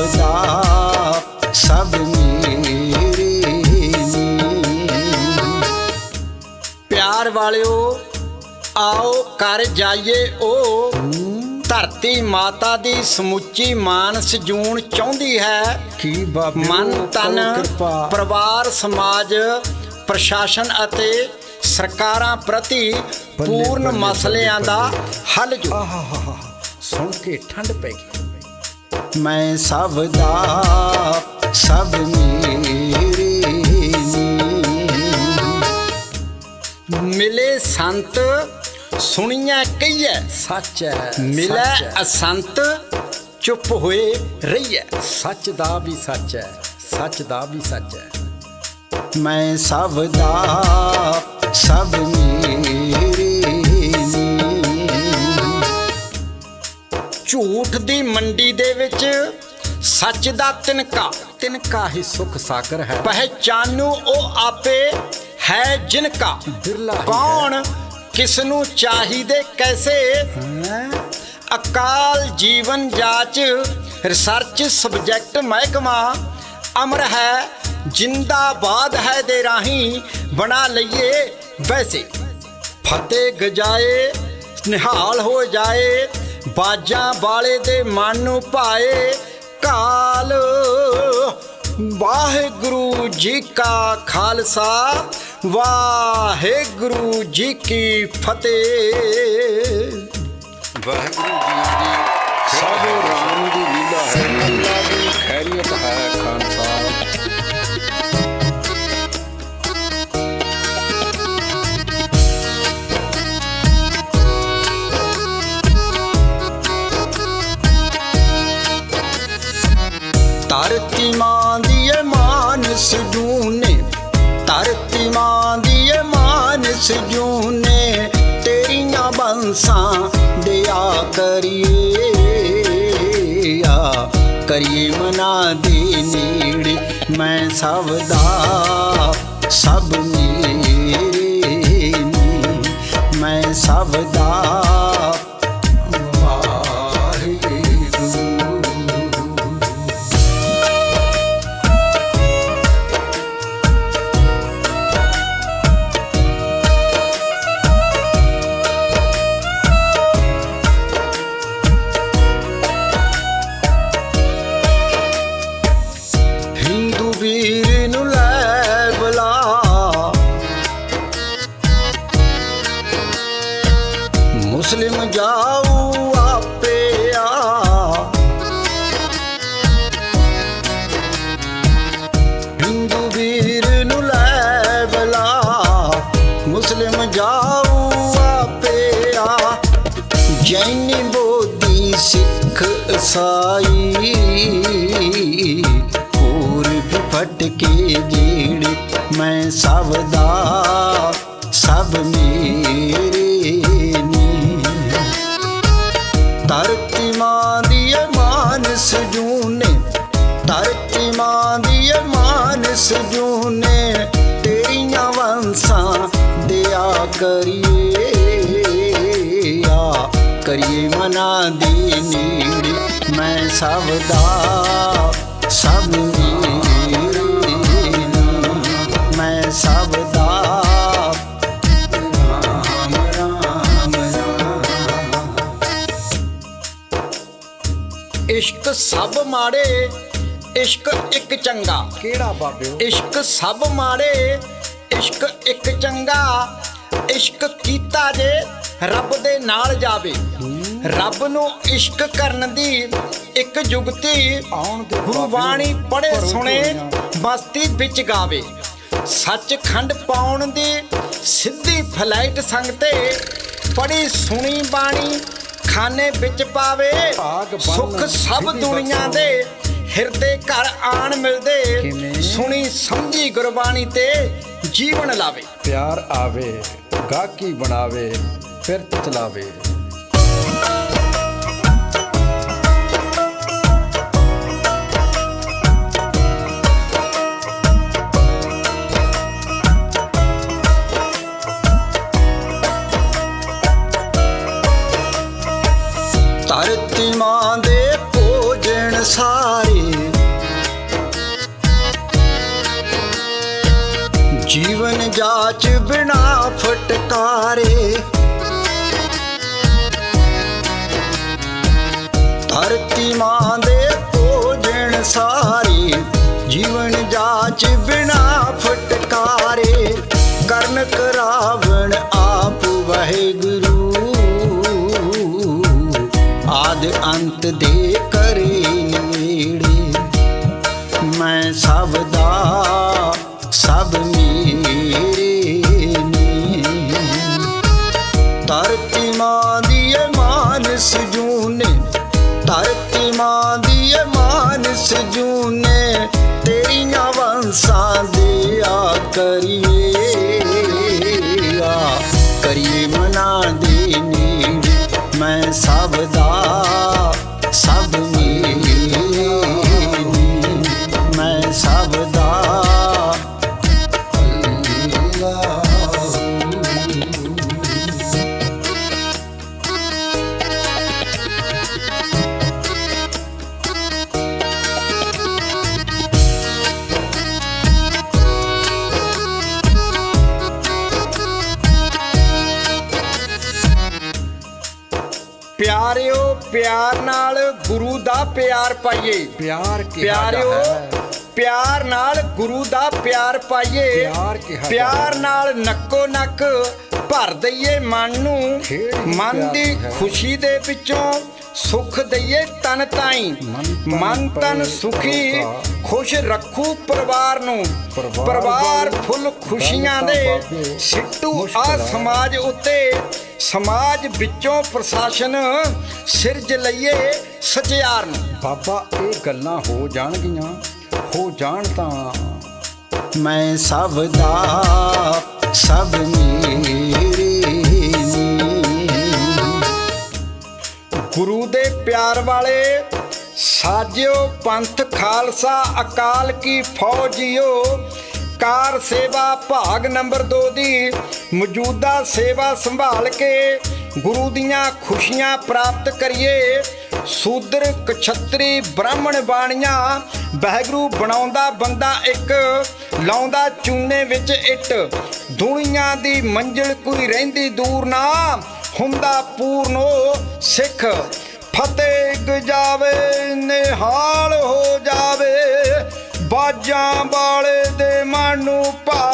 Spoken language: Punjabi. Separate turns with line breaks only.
ਸਭ ਦਾ ਸਭ ਮੇਰੇ ਨੀ। ਪਿਆਰ ਵਾਲਿਓ ਆਓ ਕਰ ਜਾਈਏ ਉਹ ਧਰਤੀ ਮਾਤਾ ਦੀ ਸਮੁੱਚੀ ਮਾਨਸ ਜੂਣ ਚਾਹੁੰਦੀ ਹੈ।
ਕੀ ਬਾਬੇ
ਮਨ ਤਨ ਪਰਿਵਾਰ ਸਮਾਜ ਪ੍ਰਸ਼ਾਸਨ ਅਤੇ ਸਰਕਾਰਾਂ ਪ੍ਰਤੀ ਪੂਰਨ ਮਸਲਿਆਂ ਦਾ ਹੱਲ ਜੋ
ਆਹਾਹਾ ਸੁਣ ਕੇ ਠੰਡ ਪੈ ਗਈ।
ਮੈਂ ਸਭ ਦਾ ਸਭ ਮੇਰੇ। ਮਿਲੇ ਸੰਤ ਸੁਣੀਆਂ ਕਹੀਐ
ਸੱਚ ਹੈ
ਮਿਲੇ। ਅਸੰਤ ਚੁੱਪ ਹੋਏ ਰਹੀਐ
ਸੱਚ ਦਾ ਵੀ ਸੱਚ ਹੈ ਸੱਚ ਦਾ ਵੀ ਸੱਚ ਹੈ
ਮੈਂ ਸਭ ਦਾ ਸਭ ਮੇਰੇ ਦੀ ਮੰਡੀ ਦੇ ਵਿੱਚ ਸੱਚ ਦਾ ਤਿਨਕਾ।
ਤਿਨਕਾ ਹੀ ਸੁਖ ਸਾਗਰ ਹੈ।
ਪਹਿਚਾਨੂ ਉਹ ਆਪੇ ਹੈ ਜਿਨਕਾ।
ਬਿਰਲਾ।
ਕੌਣ? ਕਿਸ ਨੂੰ ਚਾਹੀਦੇ ਕੈਸੇ? ਅਕਾਲ ਜੀਵਨ ਜਾਚ ਰਿਸਰਚ ਸਬਜੈਕਟ ਮਹਿਕਮਾ। ਅਮਰ ਹੈ ਜਿੰਦਾਬਾਦ ਹੈ ਦੇ ਰਾਹੀਂ ਬਣਾ ਲਈਏ ਵੈਸੇ। ਫਤਿਹ ਗਜਾਏ ਨਿਹਾਲ ਹੋ ਜਾਏ। ਬਾਜਾਂ ਵਾਲੇ ਦੇ ਮਨ ਨੂੰ ਭਾਏ ਕਾਲ। ਵਾਹਿਗੁਰੂ ਜੀ ਕਾ ਖਾਲਸਾ ਵਾਹਿਗੁਰੂ ਜੀ ਕੀ ਫਤਿਹ।
ਵਾਹਿਗੁਰੂ ਜੀ ਦੀ ਸਭ ਰਾਮ ਦੀ ਲੀਲਾ ਹੈ। ਅੱਲਾ ਦੀ ਖੈਰੀਅਤ
ਧਰਤੀ ਮਾਂ ਦੀ ਏ ਮਾਨਸ ਜੂਨੇ, ਧਰਤੀ ਮਾਂ ਦੀ ਏ ਮਾਨਸ ਜੂਨੇ, ਤੇਰੀਆਂ ਬੰਸਾਂ ਦਿਆ ਕਰੀਏ, ਆ ਕਰੀਏ ਮਨਾ ਦੇ ਨੇੜੇ, ਮੈਂ ਸਭ ਦਾ, ਸਭ ਮੇਰੇ ਮੈਂ ਸਭ ਦਾ ਜਾਊ ਆਪੇ ਆ। ਹਿੰਦੂ ਵੀਰ ਨੂੰ ਲੈ ਬਲਾ, ਮੁਸਲਿਮ ਜਾਊ ਆਪੇ ਆ। ਜੈਨੀ ਬੋਧੀ ਸਿੱਖ ਈਸਾਈ ਸਭ ਦਾ ਸਭ। ਮੈਂ ਸਭ ਦਾ ਰਾਮ ਰਾਮ ਰਾਮ ਇਸ਼ਕ ਸਭ ਮਾੜੇ ਇਸ਼ਕ ਇੱਕ ਚੰਗਾ।
ਕਿਹੜਾ ਬਾਬਿਓ
ਇਸ਼ਕ ਸਭ ਮਾੜੇ ਇਸ਼ਕ ਇੱਕ ਚੰਗਾ। ਇਸ਼ਕ ਕੀਤਾ ਜੇ ਰੱਬ ਦੇ ਨਾਲ ਜਾਵੇ। ਰੱਬ ਨੂੰ ਇਸ਼ਕ ਕਰਨ ਦੀ ਇੱਕ ਜੁਗਤੀ
ਆਉਣ ਦੇ
ਗੁਰੂ ਬਾਣੀ
ਭਰੋ
ਸੁਣੇ। ਬਸਤੀ ਵਿੱਚ ਗਾਵੇ ਸੱਚਖੰਡ ਪਾਉਣ ਦੀ ਸਿੱਧੀ ਫਲਾਈਟ ਸੰਗ ਤੇ ਪੜੀ ਸੁਣੀ ਬਾਣੀ ਖਾਨੇ ਵਿੱਚ ਪਾਵੇ ਸੁੱਖ ਸਭ ਦੁਨੀਆ। ਦੇ ਹਿਰਦੇ ਘਰ ਆਣ ਮਿਲਦੇ? ਸੁਣੀ ਸਮਝੀ ਗੁਰਬਾਣੀ ਤੇ ਜੀਵਨ ਲਾਵੇ
ਪਿਆਰ ਆਵੇ ਗਾਕੀ ਬਣਾਵੇ ਫਿਰ ਚਲਾਵੇ
ਆਦ ਦੇ ਕਰੇ ਨੇੜੇ। ਮੈਂ ਸਭ ਦਾ, ਸਭ ਮੇਰੇ ਨੇ ਧਰਤੀ ਮਾਂ ਦੀ ਏ ਮਾਨਸ ਜੂਨੇ, ਧਰਤੀ ਮਾਂ ਦੀ ਏ ਮਾਨਸ ਜੂਨੇ, ਤੇਰੀਆਂ ਵੰਸਾਂ ਦੇ ਆ ਕਰੀਏ ਆ ਕਰੀਏ ਮਨਾ ਦੇ ਨੇੜੇ। ਮੈਂ ਸਭ ਦਾ ਪਿਆਰਿਓ ਪਿਆਰ ਨਾਲ ਗੁਰੂ ਦਾ ਪਿਆਰ ਪਾਈਏ।
ਪਿਆਰ ਕਿਹਾ
ਪਿਆਰਿਓ ਪਿਆਰ ਨਾਲ ਗੁਰੂ ਦਾ ਪਿਆਰ ਪਾਈਏ।
ਪਿਆਰ ਕਿਹਾ
ਪਿਆਰ ਨਾਲ ਨੱਕੋ ਨੱਕ ਭਰ ਦਈਏ ਮਨ ਨੂੰ।
ਹੀ
ਮਨ
ਪਿਆਰ
ਦੀ
ਹੈ।
ਖੁਸ਼ੀ ਦੇ ਵਿੱਚੋਂ ਸੁਖ ਦਈਏ ਤਨ ਤਾਈ।
ਮਨ ਤਨ
ਸੁਖੀ। ਖੁਸ਼ ਰੱਖੂ ਪਰਿਵਾਰ ਨੂੰ।
ਪਰਿਵਾਰ
ਫੁੱਲ ਖੁਸ਼ੀਆਂ ਦੇ। ਸਿੱਟੂ ਆ। ਸਮਾਜ ਉੱਤੇ। ਸਮਾਜ ਵਿੱਚੋਂ ਪ੍ਰਸ਼ਾਸਨ ਸਿਰਜ ਲਈਏ ਸਚਿਆਰ ਨੂੰ।
ਬਾਬਾ ਇਹ ਗੱਲਾਂ ਹੋ ਜਾਣਗੀਆਂ। ਹੋ ਜਾਣ ਤਾਂ
ਮੈਂ ਸਭ ਦਾ ਸਭ ਨੇ। ਗੁਰੂ ਦੇ ਪਿਆਰ ਵਾਲੇ, ਸਾਜਿਓ ਪੰਥ ਖਾਲਸਾ ਅਕਾਲ ਕੀ ਫੌਜੀਓ ਕਾਰ ਸੇਵਾ ਭਾਗ ਨੰਬਰ 2 ਦੀ ਮੌਜੂਦਾ ਸੇਵਾ ਸੰਭਾਲ ਕੇ ਗੁਰੂ ਦੀਆਂ ਖੁਸ਼ੀਆਂ ਪ੍ਰਾਪਤ ਕਰੀਏ। ਸੂਦਰ ਕਛਤਰੀ ਬ੍ਰਾਹਮਣ ਬਾਣੀਆਂ ਬਹਿਗਰੂ ਬਣਾਉਂਦਾ ਬੰਦਾ ਇੱਕ, ਲਾਉਂਦਾ ਚੂਨੇ ਵਿੱਚ ਇੱਟ। ਦੁਨੀਆਂ ਦੀ ਮੰਜ਼ਿਲ ਕੋਈ ਰਹਿੰਦੀ ਦੂਰ ਨਾ। ਹੁੰਦਾ ਪੂਰਨੋ ਸਿੱਖ। ਫਤਿਹ ਜਾਵੇ ਨਿਹਾਲ ਹੋ ਜਾਵੇ। ਬਾਜਾਂ ਵਾਲੇ ਦੇ ਮਨ ਨੂੰ ਭਾ